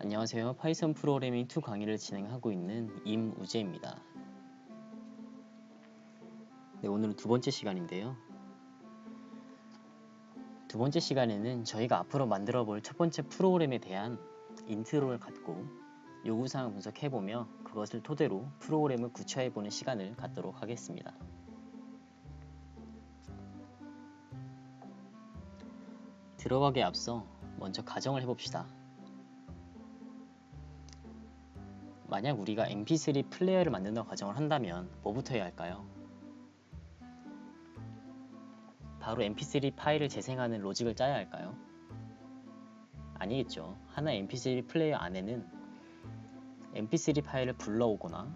안녕하세요. 파이썬 프로그래밍 2 강의를 진행하고 있는 임우재입니다. 네, 오늘은 두 번째 시간인데요. 두 번째 시간에는 저희가 앞으로 만들어 볼 첫 번째 프로그램에 대한 인트로를 갖고 요구사항을 분석해보며 그것을 토대로 프로그램을 구체화해보는 시간을 갖도록 하겠습니다. 들어가기에 앞서 먼저 가정을 해봅시다. 만약 우리가 mp3 플레이어를 만든다고 가정을 한다면 뭐부터 해야 할까요? 바로 mp3 파일을 재생하는 로직을 짜야 할까요? 아니겠죠. 하나의 mp3 플레이어 안에는 mp3 파일을 불러오거나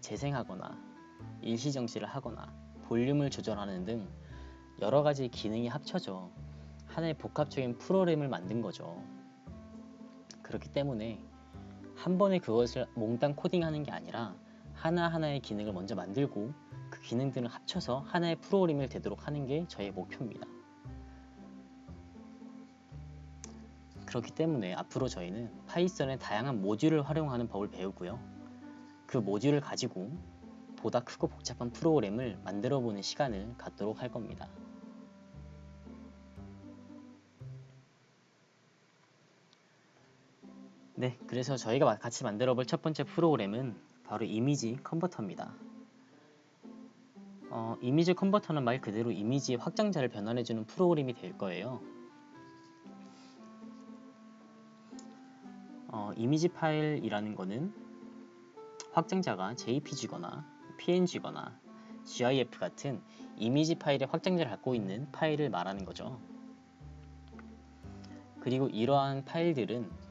재생하거나 일시 정지를 하거나 볼륨을 조절하는 등 여러 가지 기능이 합쳐져 하나의 복합적인 프로그램을 만든 거죠. 그렇기 때문에 한 번에 그것을 몽땅 코딩하는 게 아니라 하나하나의 기능을 먼저 만들고 그 기능들을 합쳐서 하나의 프로그램을 되도록 하는 게 저의 목표입니다. 그렇기 때문에 앞으로 저희는 파이썬의 다양한 모듈을 활용하는 법을 배우고요. 그 모듈을 가지고 보다 크고 복잡한 프로그램을 만들어 보는 시간을 갖도록 할 겁니다. 네, 그래서 저희가 같이 만들어 볼 첫 번째 프로그램은 바로 이미지 컨버터입니다. 어, 이미지 컨버터는 말 그대로 이미지의 확장자를 변환해주는 프로그램이 될 거예요. 어, 이미지 파일이라는 거는 확장자가 JPG거나 PNG거나 GIF 같은 이미지 파일의 확장자를 갖고 있는 파일을 말하는 거죠. 그리고 이러한 파일들은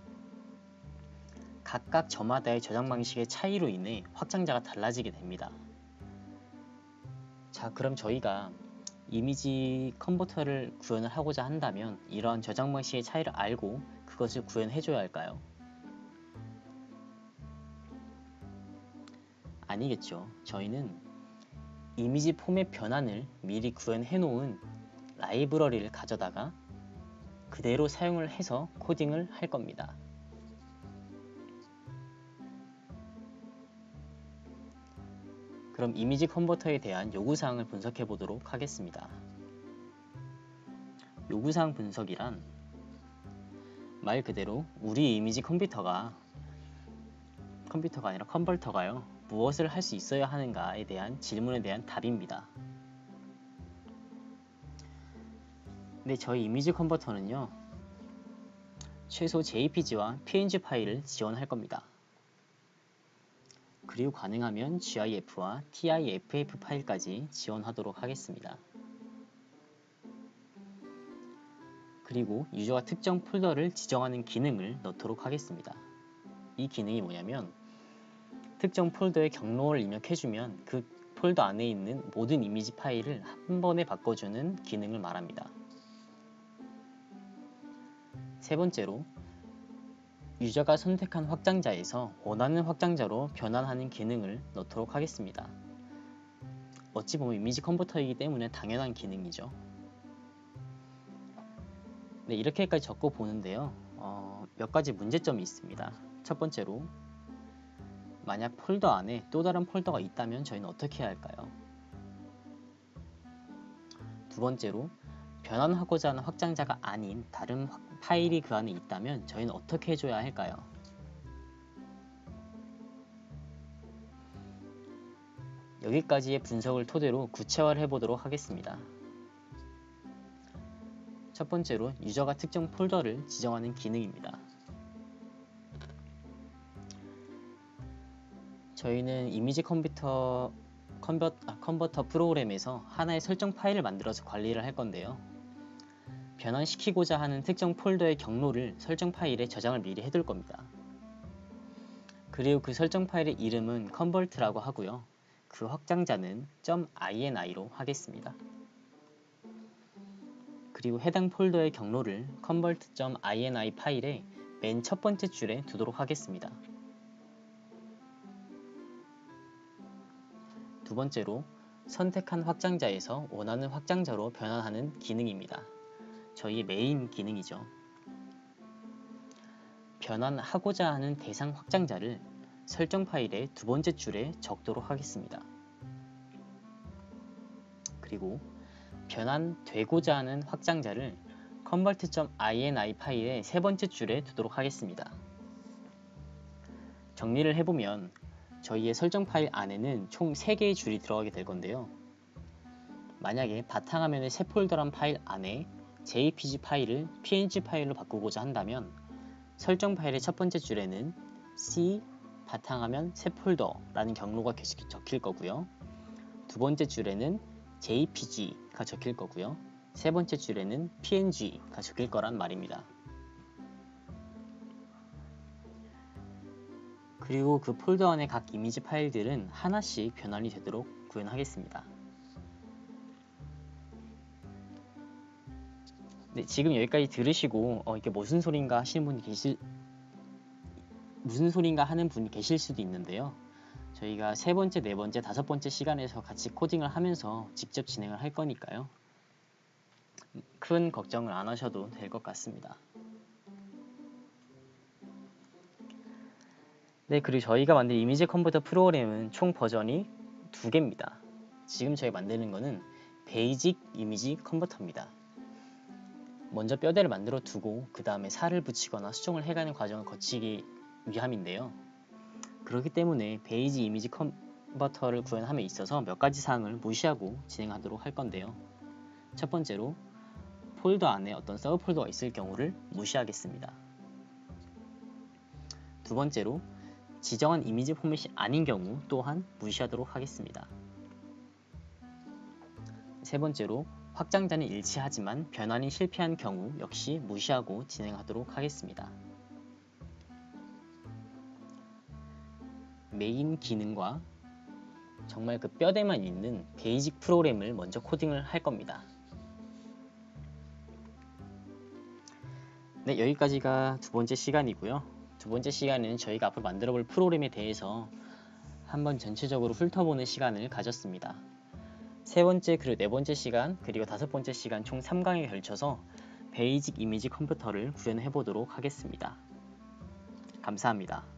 각각 저마다의 저장 방식의 차이로 인해 확장자가 달라지게 됩니다. 자, 그럼 저희가 이미지 컨버터를 구현을 하고자 한다면 이러한 저장 방식의 차이를 알고 그것을 구현해 줘야 할까요? 아니겠죠. 저희는 이미지 포맷 변환을 미리 구현해 놓은 라이브러리를 가져다가 그대로 사용을 해서 코딩을 할 겁니다. 그럼 이미지 컨버터에 대한 요구사항을 분석해 보도록 하겠습니다. 요구사항 분석이란 말 그대로 우리 이미지 컴퓨터가 컴퓨터가 아니라 컨버터가요 무엇을 할 수 있어야 하는가에 대한 질문에 대한 답입니다. 근데 저희 이미지 컨버터는요 최소 JPG와 PNG 파일을 지원할 겁니다. 그리고 가능하면 GIF와 TIFF 파일까지 지원하도록 하겠습니다. 그리고 유저가 특정 폴더를 지정하는 기능을 넣도록 하겠습니다. 이 기능이 뭐냐면 특정 폴더의 경로를 입력해주면 그 폴더 안에 있는 모든 이미지 파일을 한 번에 바꿔주는 기능을 말합니다. 세 번째로 유저가 선택한 확장자에서 원하는 확장자로 변환하는 기능을 넣도록 하겠습니다. 어찌 보면 이미지 컨버터이기 때문에 당연한 기능이죠. 네, 이렇게까지 적고 보는데요. 어, 몇 가지 문제점이 있습니다. 첫 번째로 만약 폴더 안에 또 다른 폴더가 있다면 저희는 어떻게 해야 할까요? 두 번째로 변환하고자 하는 확장자가 아닌 다른 파일이 그 안에 있다면 저희는 어떻게 해줘야 할까요? 여기까지의 분석을 토대로 구체화를 해보도록 하겠습니다. 첫 번째로 유저가 특정 폴더를 지정하는 기능입니다. 저희는 이미지 컴퓨터 컨버, 아, 컨버터 프로그램에서 하나의 설정 파일을 만들어서 관리를 할 건데요. 변환시키고자 하는 특정 폴더의 경로를 설정 파일에 저장을 미리 해둘 겁니다. 그리고 그 설정 파일의 이름은 convert라고 하고요. 그 확장자는 .ini로 하겠습니다. 그리고 해당 폴더의 경로를 convert.ini 파일의 맨 첫 번째 줄에 두도록 하겠습니다. 두 번째로 선택한 확장자에서 원하는 확장자로 변환하는 기능입니다. 저희 메인 기능이죠. 변환하고자 하는 대상 확장자를 설정 파일의 두 번째 줄에 적도록 하겠습니다. 그리고 변환되고자 하는 확장자를 convert.ini 파일의 세 번째 줄에 두도록 하겠습니다. 정리를 해보면 저희의 설정 파일 안에는 총 3개의 줄이 들어가게 될 건데요. 만약에 바탕화면의 새 폴더란 파일 안에 JPG 파일을 PNG 파일로 바꾸고자 한다면 설정 파일의 첫 번째 줄에는 C 바탕화면 새 폴더라는 경로가 적힐 거고요. 두 번째 줄에는 JPG가 적힐 거고요. 세 번째 줄에는 PNG가 적힐 거란 말입니다. 그리고 그 폴더 안의 각 이미지 파일들은 하나씩 변환이 되도록 구현하겠습니다. 네, 지금 여기까지 들으시고 어, 이게 무슨 소린가 하시는 분이 계실 무슨 소린가 하는 분이 계실 수도 있는데요. 저희가 세 번째, 네 번째, 다섯 번째 시간에서 같이 코딩을 하면서 직접 진행을 할 거니까요. 큰 걱정을 안 하셔도 될 것 같습니다. 네, 그리고 저희가 만든 이미지 컴퓨터 프로그램은 총 버전이 두 개입니다. 지금 저희 만드는 거는 베이직 이미지 컨버터입니다. 먼저 뼈대를 만들어 두고 그 다음에 살을 붙이거나 수정을 해가는 과정을 거치기 위함인데요. 그렇기 때문에 베이지 이미지 컨버터를 구현함에 있어서 몇 가지 사항을 무시하고 진행하도록 할 건데요. 첫 번째로 폴더 안에 어떤 서브 폴더가 있을 경우를 무시하겠습니다. 두 번째로 지정한 이미지 포맷이 아닌 경우 또한 무시하도록 하겠습니다. 세 번째로 확장자는 일치하지만 변환이 실패한 경우 역시 무시하고 진행하도록 하겠습니다. 메인 기능과 정말 그 뼈대만 있는 베이직 프로그램을 먼저 코딩을 할 겁니다. 네, 여기까지가 두 번째 시간이고요. 두 번째 시간은 저희가 앞으로 만들어 볼 프로그램에 대해서 한번 전체적으로 훑어보는 시간을 가졌습니다. 세 번째 그리고 네 번째 시간 그리고 다섯 번째 시간 총 3강에 걸쳐서 베이직 이미지 컴퓨터를 구현해 보도록 하겠습니다. 감사합니다.